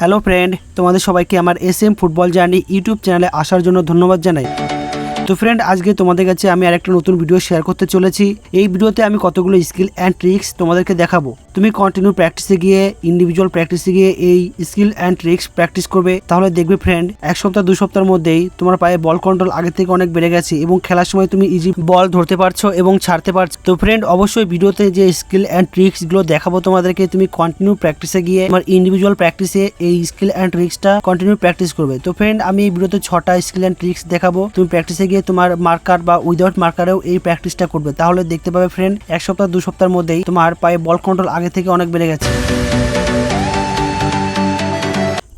Hello friend, তোমাদের সবাইকে আমার S M football journey YouTube চ্যানেলে আসার জন্য ধন্যবাদ জানাই। তো ফ্রেন্ড আজকে তোমাদের কাছে আমি আরেকটা নতুন ভিডিও শেয়ার করতে চলেছি। এই ভিডিওতে আমি কতগুলো স্কিল অ্যান্ড ট্রিক্স তোমাদেরকে দেখাবো। তুমি কন্টিনিউ প্র্যাকটিসে গিয়ে ইন্ডিভিজুয়াল প্র্যাকটিসে গিয়ে এই স্কিল অ্যান্ড ট্রিক্স প্র্যাকটিস করবে। তাহলে দেখবে ফ্রেন্ড এক সপ্তাহ, দু সপ্তাহের মধ্যেই তোমার পায়ে বল কন্ট্রোল আগে থেকে অনেক বেড়ে গেছে এবং খেলার সময় তুমি ইজি বল ধরতে পারছ এবং ছাড়তে পারছ। তো ফ্রেন্ড অবশ্যই ভিডিওতে যে স্কিল অ্যান্ড ট্রিক্সগুলো দেখাবো তোমাদেরকে, তুমি কন্টিনিউ প্র্যাকটিসে গিয়ে তোমার ইন্ডিভিজুয়াল প্র্যাকটিসে এই স্কিল অ্যান্ড ট্রিক্সটা কন্টিনিউ প্র্যাকটিস করবে। তো ফ্রেন্ড আমি এই ভিডিওতে ছটা স্কিল অ্যান্ড ট্রিক্স দেখাবো। তুমি প্র্যাকটিসে গিয়ে তোমার মার্কার বা উইদাউট মার্কারেও এই প্র্যাকটিসটা করবে। তাহলে দেখতে পাবে ফ্রেন্ড এক সপ্তাহ, দু সপ্তাহের মধ্যেই তোমার পায়ে বল কন্ট্রোল আগে থেকে অনেক বেড়ে গেছে।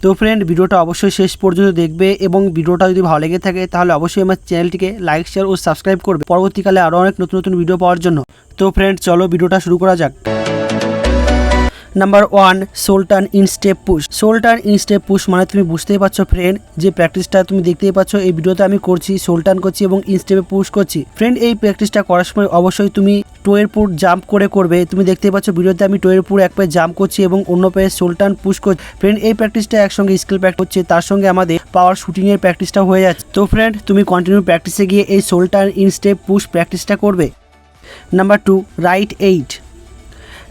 তো ফ্রেন্ড ভিডিওটা অবশ্যই শেষ পর্যন্ত দেখবে এবং ভিডিওটা যদি ভালো লেগে থাকে, তাহলে অবশ্যই আমার চ্যানেলটিকে লাইক শেয়ার ও সাবস্ক্রাইব করবে। পরবর্তীকালে আরও অনেক নতুন নতুন ভিডিও পাওয়ার জন্য। তো ফ্রেন্ড চলো ভিডিওটা শুরু করা যাক। Number one sole turn instep push sole turn instep push মানে তুমি বুঝতেই পারছ ফ্রেন্ড যে প্র্যাকটিসটা তুমি দেখতেই পাচ্ছ, এই ভিডিওতে আমি করছি সোলটান করছি এবং ইন স্টেপে পুশ করছি। ফ্রেন্ড এই প্র্যাকটিসটা করার সময় অবশ্যই তুমি টোয়ের পুর জাম্প করে করবে। তুমি দেখতেই পাচ্ছ ভিডিওতে আমি টোয়ের পুর এক পায়ে জাম্প করছি এবং অন্য পায়ে সোলটান পুশ করছি। ফ্রেন্ড এই প্র্যাকটিসটা একসঙ্গে স্কিল প্র্যাকটিস হচ্ছে তার সঙ্গে আমাদের পাওয়ার শুটিং এর প্র্যাকটিসটা হয়ে যাচ্ছে। তো ফ্রেন্ড তুমি কন্টিনিউ প্র্যাকটিসে গিয়ে এই সোলটান ইন স্টেপ পুশ প্র্যাকটিসটা করবে। Number two right eight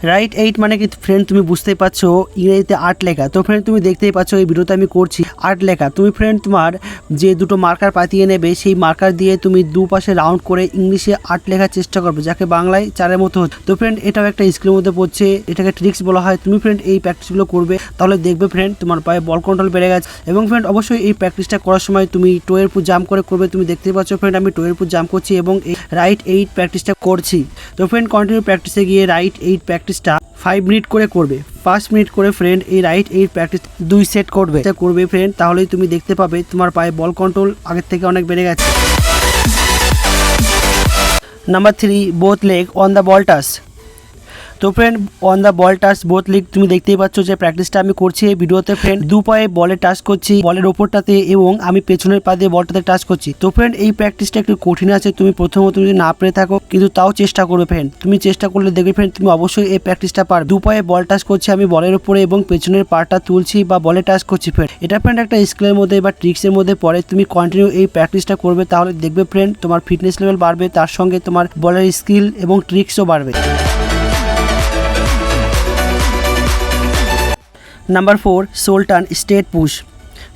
right eight মানে কি ফ্রেন্ড তুমি বুঝতেই পারছ ইংরেজিতে আট লেখা। তো ফ্রেন্ড তুমি দেখতেই পাচ্ছ এই ভিডিওতে আমি করছি আর্ট লেখা। তুমি ফ্রেন্ড তোমার যে দুটো মার্কার পাতিয়ে নেবে, সেই মার্কার দিয়ে তুমি দুপাশে রাউন্ড করে ইংলিশে আর্ট লেখার চেষ্টা করবে, যাকে বাংলায় চারের মতো হচ্ছে। তো ফ্রেন্ড এটাও একটা স্কিলের মধ্যে পড়ছে, এটাকে ট্রিক্স বলা হয়। তুমি ফ্রেন্ড এই প্র্যাকটিসগুলো করবে, তাহলে দেখবে ফ্রেন্ড তোমার পায়ে বল কন্ট্রোল বেড়ে গেছে। এবং ফ্রেন্ড অবশ্যই এই প্র্যাকটিসটা করার সময় তুমি টোয়ের পুর জাম্প করে করবে। তুমি দেখতেই পাচ্ছ ফ্রেন্ড আমি টোয়ের পুর জাম্প করছি এবং এই রাইট এইট প্র্যাকটিসটা করছি। তো ফ্রেন্ড কন্টিনিউ প্র্যাকটিসে গিয়ে রাইট এইট প্র্যাকটিসটা ফাইভ মিনিট করে করবে। পাঁচ মিনিট করে ফ্রেন্ড এই রাইট এই প্র্যাকটিস দুই সেট করবে। করবে ফ্রেন্ড তাহলেই তুমি দেখতে পাবে তোমার পায়ে বল কন্ট্রোল আগের থেকে অনেক বেড়ে গেছে। Number three both leg on the ball touch তো friend on the ball touch both leg তুমি দেখতেই পাচ্ছ যে প্র্যাকটিসটা আমি করছি এই ভিডিওতে ফ্রেন্ড দু পায়ে বলে টাচ করছি বলের ওপরটাতে এবং আমি পেছনের পা দিয়ে বলটাতে টাচ করছি। তো ফ্রেন্ড এই প্র্যাকটিসটা একটু কঠিন আছে, তুমি প্রথমত যদি না পেরে থাকো, কিন্তু তাও চেষ্টা করবে ফ্রেন্ড তুমি চেষ্টা করলে দেখবে ফ্রেন্ড তুমি অবশ্যই এই প্র্যাকটিসটা পার দু পায়ে বল টাচ করছি, আমি বলের উপরে এবং পেছনের পাটা তুলছি বা বলে টাচ করছি ফ্রেন্ড এটা ফ্রেন্ড একটা স্কিলের মধ্যে বা ট্রিক্সের মধ্যে পরে তুমি কন্টিনিউ এই প্র্যাকটিসটা করবে, তাহলে দেখবে ফ্রেন্ড তোমার ফিটনেস লেভেল বাড়বে, তার সঙ্গে তোমার বলের স্কিল এবং ট্রিক্সও বাড়বে। Number four sole turn straight push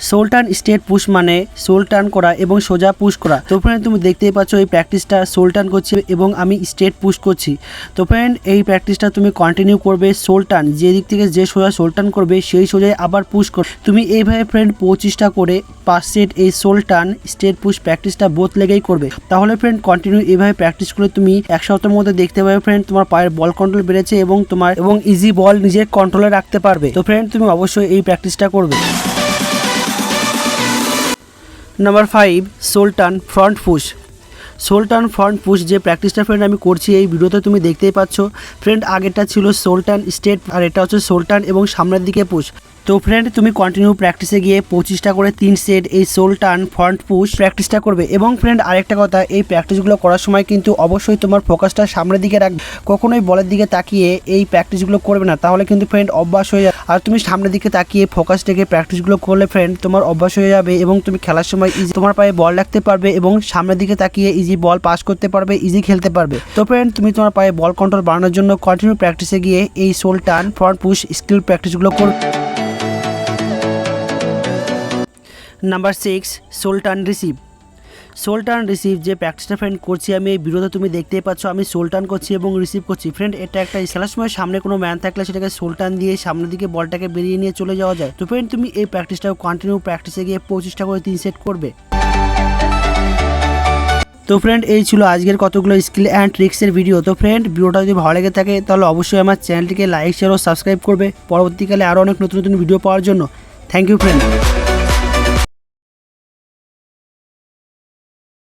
sole turn straight push মানে সোলটান করা এবং সোজা পুশ করা। তো ফ্রেন্ড তুমি দেখতেই পাচ্ছ এই প্র্যাকটিসটা সোলটান করছি এবং আমি স্টেট পুশ করছি। তো ফ্রেন্ড এই প্র্যাকটিসটা তুমি কন্টিনিউ করবে সোলটান যে দিক থেকে যে সোজা সোলটান করবে, সেই সোজায় আবার পুশ করবে তুমি এইভাবে ফ্রেন্ড পঁচিশটা করে পাঁচ সেট এই সোলটান স্টেট পুশ প্র্যাকটিসটা বোধ লেগেই করবে। তাহলে ফ্রেন্ড কন্টিনিউ এইভাবে প্র্যাকটিস করে তুমি এক সপ্তাহের মধ্যে দেখতে পাবে ফ্রেন্ড তোমার পায়ের বল কন্ট্রোল বেড়েছে এবং তোমার এবং ইজি বল নিজের কন্ট্রোলে রাখতে পারবে। তো ফ্রেন্ড তুমি অবশ্যই এই প্র্যাকটিসটা করবে। Number five sole turn front push sole turn front push যে প্র্যাকটিসটা ফ্রেন্ড আমি করছি এই ভিডিওতে তুমি দেখতেই পাচ্ছ। ফ্রেন্ড আগেরটা ছিল সোলটান স্টেট আর এটা হচ্ছে সোলটান এবং সামনের দিকে পুশ তো ফ্রেন্ড তুমি কন্টিনিউ প্র্যাকটিসে গিয়ে পঁচিশটা করে তিন সেট এই সোলটান ফ্রন্ট পুশ প্র্যাকটিসটা করবে। এবং ফ্রেন্ড আরেকটা কথা, এই প্র্যাকটিসগুলো করার সময় কিন্তু অবশ্যই তোমার ফোকাসটা সামনের দিকে রাখবে কখনোই বলের দিকে তাকিয়ে এই প্র্যাকটিসগুলো করবে না। তাহলে কিন্তু ফ্রেন্ড অভ্যাস হয়ে যাবে। আর তুমি সামনের দিকে তাকিয়ে ফোকাস থেকে প্র্যাকটিসগুলো করলে ফ্রেন্ড তোমার অভ্যাস হয়ে যাবে এবং তুমি খেলার সময় ইজি তোমার পায়ে বল রাখতে পারবে এবং সামনের দিকে তাকিয়ে ইজি বল পাস করতে পারবে ইজি খেলতে পারবে। তো ফ্রেন্ড তুমি তোমার পায়ে বল কন্ট্রোল বাড়ানোর জন্য কন্টিনিউ প্র্যাকটিসে গিয়ে এই সোল টান ফ্রন্ট পুশ স্কিল প্র্যাকটিসগুলো করবে। Number six sole turn receive sole turn receive যে প্র্যাকটিসটা ফ্রেন্ড করছি আমি, এই ভিডিওতে তুমি দেখতেই পাচ্ছ, আমি সোলটান করছি এবং রিসিভ করছি। ফ্রেন্ড এটা একটা খেলার সময় সামনে কোনো ম্যান থাকলে সেটাকে সোলটান দিয়ে সামনের দিকে বলটাকে বেরিয়ে নিয়ে চলে যাওয়া যায়। তো ফ্রেন্ড তুমি এই প্র্যাকটিসটা কন্টিনিউ প্র্যাকটিসে গিয়ে পঁচিশটা করে তিন সেট করবে। তো ফ্রেন্ড এই ছিল আজকের কতগুলো স্কিল অ্যান্ড ট্রিক্সের ভিডিও তো ফ্রেন্ড ভিডিওটা যদি ভালো লেগে থাকে, তাহলে অবশ্যই আমার চ্যানেলটিকে লাইক শেয়ার ও সাবস্ক্রাইব করবে। পরবর্তীকালে আরও অনেক নতুন নতুন ভিডিও পাওয়ার জন্য। Thank you friend